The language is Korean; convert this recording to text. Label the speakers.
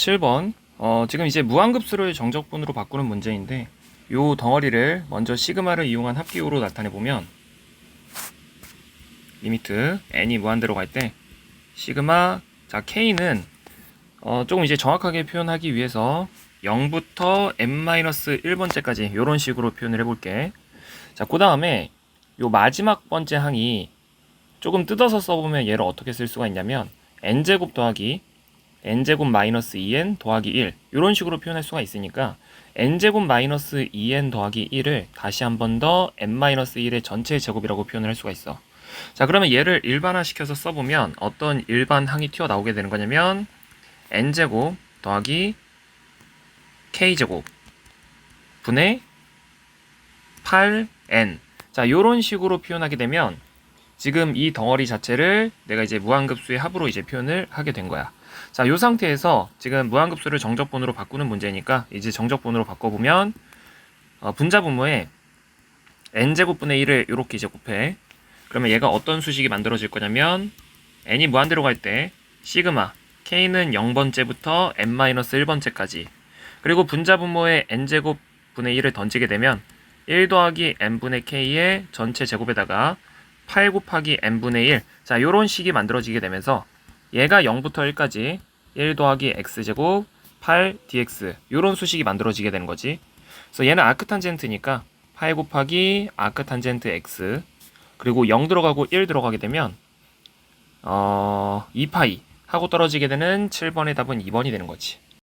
Speaker 1: 7번 어, 지금 이제 무한급수를 정적분으로 바꾸는 문제인데 요 덩어리를 먼저 시그마를 이용한 합기호로 나타내 보면 리미트 n이 무한대로 갈 때 시그마 자 k는 어, 조금 이제 정확하게 표현하기 위해서 0부터 n-1번째까지 이런 식으로 표현을 해볼게. 자, 그 다음에 요 마지막 번째 항이 조금 뜯어서 써보면 얘를 어떻게 쓸 수가 있냐면 n제곱 더하기 n제곱 마이너스 2n 더하기 1 이런 식으로 표현할 수가 있으니까 n제곱 마이너스 2n 더하기 1을 다시 한 번 더 n-1의 전체 제곱이라고 표현을 할 수가 있어. 자 그러면 얘를 일반화시켜서 써보면 어떤 일반 항이 튀어나오게 되는 거냐면 n제곱 더하기 k제곱 분의 8n 자 요런 식으로 표현하게 되면 지금 이 덩어리 자체를 내가 이제 무한급수의 합으로 이제 표현을 하게 된 거야. 자, 요 상태에서 지금 무한급수를 정적분으로 바꾸는 문제니까 이제 정적분으로 바꿔보면 어, 분자 분모에 n제곱분의 1을 이렇게 이제 곱해. 그러면 얘가 어떤 수식이 만들어질 거냐면 n이 무한대로 갈 때 시그마 k는 0번째부터 n-1번째까지 그리고 분자 분모에 n제곱분의 1을 던지게 되면 1 더하기 n분의 k의 전체 제곱에다가 8 곱하기 n분의 1. 자, 요런 식이 만들어지게 되면서 얘가 0부터 1까지 1 더하기 x제곱 8 dx 요런 수식이 만들어지게 되는 거지. 그래서 얘는 아크 탄젠트니까 8 곱하기 아크 탄젠트 x 그리고 0 들어가고 1 들어가게 되면 어 2파이 하고 떨어지게 되는 7번의 답은 2번이 되는 거지.